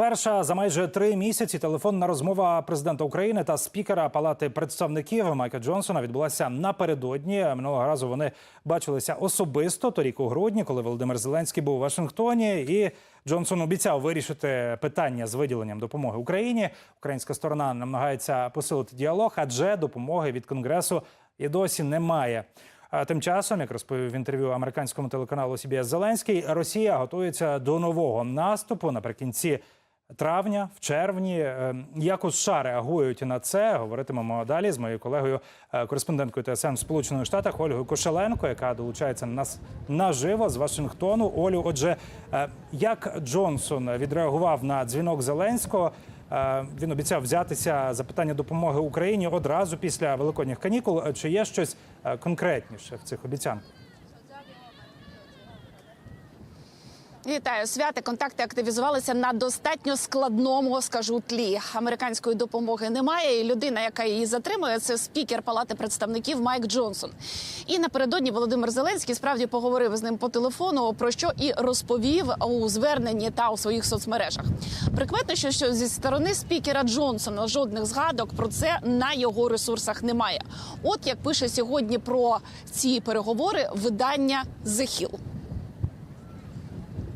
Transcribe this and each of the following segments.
Перша за майже три місяці телефонна розмова президента України та спікера Палати представників Майка Джонсона відбулася напередодні. Минулого разу вони бачилися особисто торік у грудні, коли Володимир Зеленський був у Вашингтоні. І Джонсон обіцяв вирішити питання з виділенням допомоги Україні. Українська сторона намагається посилити діалог, адже допомоги від конгресу і досі немає. А Тим часом, як розповів в інтерв'ю американському телеканалу CBS Зеленський, Росія готується до нового наступу наприкінці травня, в червні. Е, Як у США реагують на це? Говоритимемо далі з моєю колегою, е, кореспонденткою ТСН в Сполучених Штатах Ольгою Кошеленко, яка долучається на нас наживо з Вашингтону. Олю, отже, е, як Джонсон відреагував на дзвінок Зеленського? Він обіцяв взятися за питання допомоги Україні одразу після великодніх канікул. Чи є щось конкретніше в цих обіцянках? Вітаю, святи контакти активізувалися на достатньо складному, скажу тлі. Американської допомоги немає. І людина, яка її затримує, це спікер Палати представників Майк Джонсон. І напередодні Володимир Зеленський справді поговорив з ним по телефону, про що і розповів у зверненні та у своїх соцмережах. Прикметно, що, що зі сторони спікера Джонсона жодних згадок про це на його ресурсах немає. От як пише сьогодні про ці переговори видання The Hill.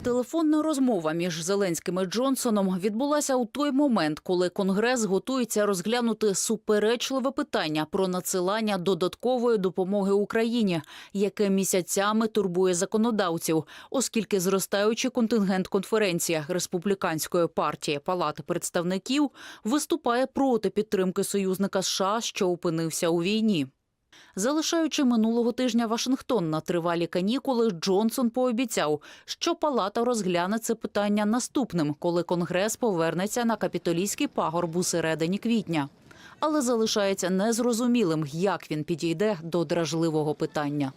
Телефонна розмова між Зеленським і Джонсоном відбулася у той момент, коли Конгрес готується розглянути суперечливе питання про надсилання додаткової допомоги Україні, яке місяцями турбує законодавців, оскільки зростаючий контингент конференції республіканської партії Палати представників виступає проти підтримки союзника США, що опинився у війні. Залишаючи минулого тижня Вашингтон на тривалі канікули, Джонсон пообіцяв, що палата розгляне це питання наступним, коли Конгрес повернеться на капітолійський пагорб у середині квітня. Але залишається незрозумілим, як він підійде до дражливого питання.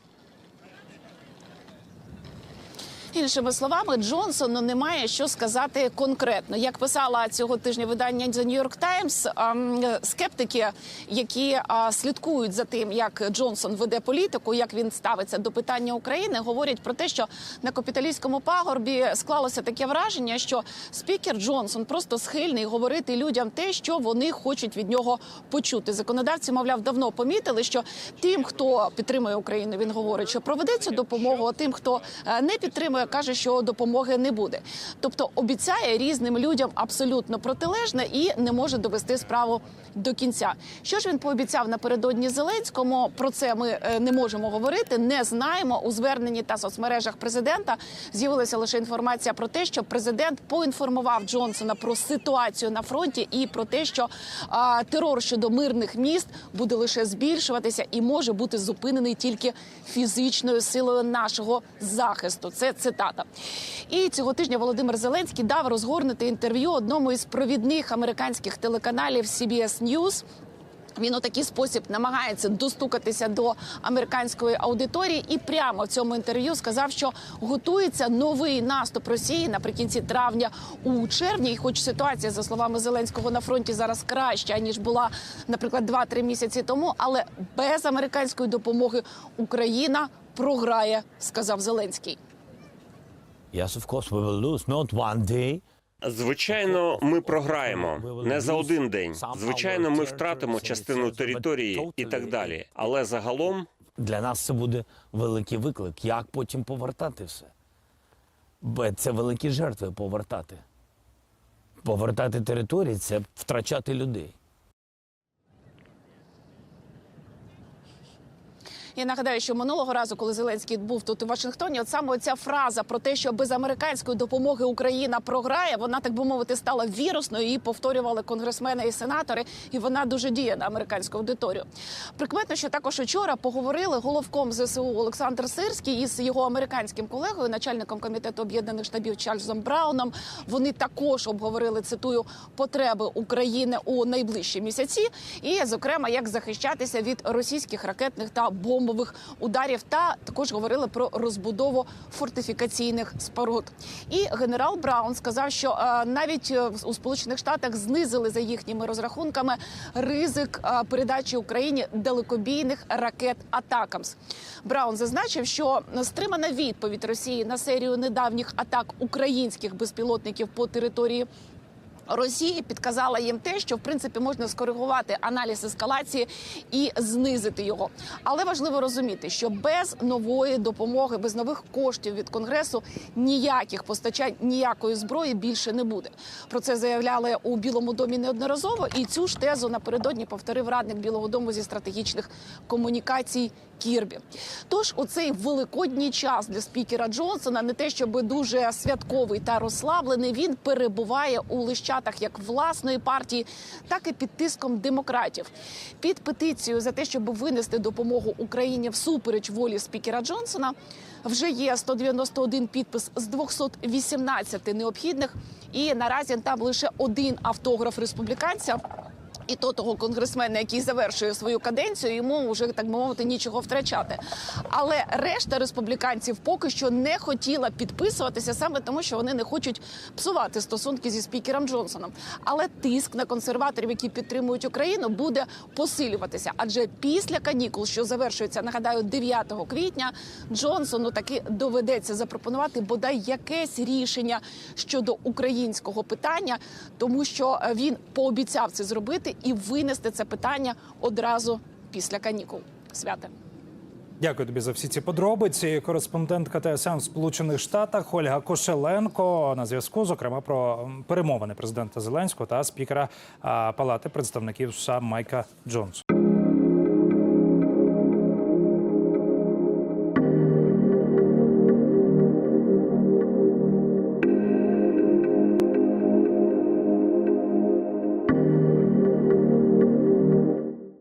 Іншими словами, Джонсону немає що сказати конкретно. Як писала цього тижня видання The New York Times, скептики, які слідкують за тим, як Джонсон веде політику, як він ставиться до питання України, говорять про те, що на капіталістському пагорбі склалося таке враження, що спікер Джонсон просто схильний говорити людям те, що вони хочуть від нього почути. Законодавці, мовляв, давно помітили, що тим, хто підтримує Україну, він говорить, що проведе цю допомогу. А тим, хто е, не підтримує, каже, що допомоги не буде. Тобто обіцяє різним людям абсолютно протилежне і не може довести справу до кінця. Що ж він пообіцяв напередодні Зеленському? Про це ми е, не можемо говорити, не знаємо. У зверненні та соцмережах президента з'явилася лише інформація про те, що президент поінформував Джонсона про ситуацію на фронті і про те, що а, терор щодо мирних міст буде лише збільшуватися і може бути зупинений тільки фізичною силою нашого захисту. Це Це цитата. І цього тижня Володимир Зеленський дав розгорнути інтерв'ю одному із провідних американських телеканалів CBS News. Він у такий спосіб намагається достукатися до американської аудиторії, і прямо в цьому інтерв'ю сказав, що готується новий наступ Росії наприкінці травня у червні. І, хоч ситуація за словами Зеленського на фронті зараз краща ніж була, наприклад, 2-3 місяці тому, але без американської допомоги Україна програє, сказав Зеленський. Yes, of course, we will lose. Not one day. Звичайно, ми програємо не за один день. Звичайно, ми втратимо частину території і так далі. Але загалом Для нас це буде великий виклик. Як потім повертати все? Бо це великі жертви повертати. Повертати території це втрачати людей. Я нагадаю, що минулого разу, коли Зеленський був тут у Вашингтоні, от саме ця фраза про те, що без американської допомоги Україна програє, вона так би мовити стала вірусною. Її повторювали конгресмени і сенатори, і вона дуже діє на американську аудиторію. Прикметно, що також учора поговорили головком ЗСУ Олександр Сирський із його американським колегою, начальником комітету об'єднаних штабів Чарльзом Брауном. Вони також обговорили цитую потреби України у найближчі місяці, і зокрема як захищатися від російських ракетних та бомбових ударів. Та також говорили про розбудову фортифікаційних споруд. І генерал Браун сказав, що е, навіть е, у Сполучених Штатах знизили за їхніми розрахунками ризик е, передачі Україні далекобійних ракет Атакамс. Браун зазначив, що стримана відповідь Росії на серію недавніх атак українських безпілотників по території Росії підказала їм те, що в принципі можна скоригувати аналіз ескалації і знизити його. Але важливо розуміти, що без нової допомоги, без нових коштів від конгресу ніяких постачань, ніякої зброї більше не буде. Про це заявляли у Білому домі неодноразово, і цю ж тезу напередодні повторив радник Білого Дому зі стратегічних комунікацій. Кірбі, тож у цей великодній час для спікера Джонсона не те, щоб дуже святковий та розслаблений, він перебуває у лищатах як власної партії, так і під тиском демократів. Під петицію за те, щоб винести допомогу Україні всупереч волі спікера Джонсона, вже є 191 підпис з 218 необхідних, і наразі там лише один автограф республіканця. І то того конгресмена, який завершує свою каденцію, йому вже так би мовити нічого втрачати. Але решта республіканців поки що не хотіла підписуватися саме тому, що вони не хочуть псувати стосунки зі спікером Джонсоном. Але тиск на консерваторів, які підтримують Україну, буде посилюватися. Адже після канікул, що завершується, нагадаю, 9 квітня, Джонсону таки доведеться запропонувати бодай якесь рішення щодо українського питання, тому що е, він пообіцяв це зробити і винести це питання одразу після канікул. Святе. Дякую тобі за всі ці подробиці. Кореспондентка ТСН в Сполучених Штатах Ольга Кошеленко на зв'язку, зокрема про перемовини президента Зеленського та спікера Палати представників США Майка Джонсона.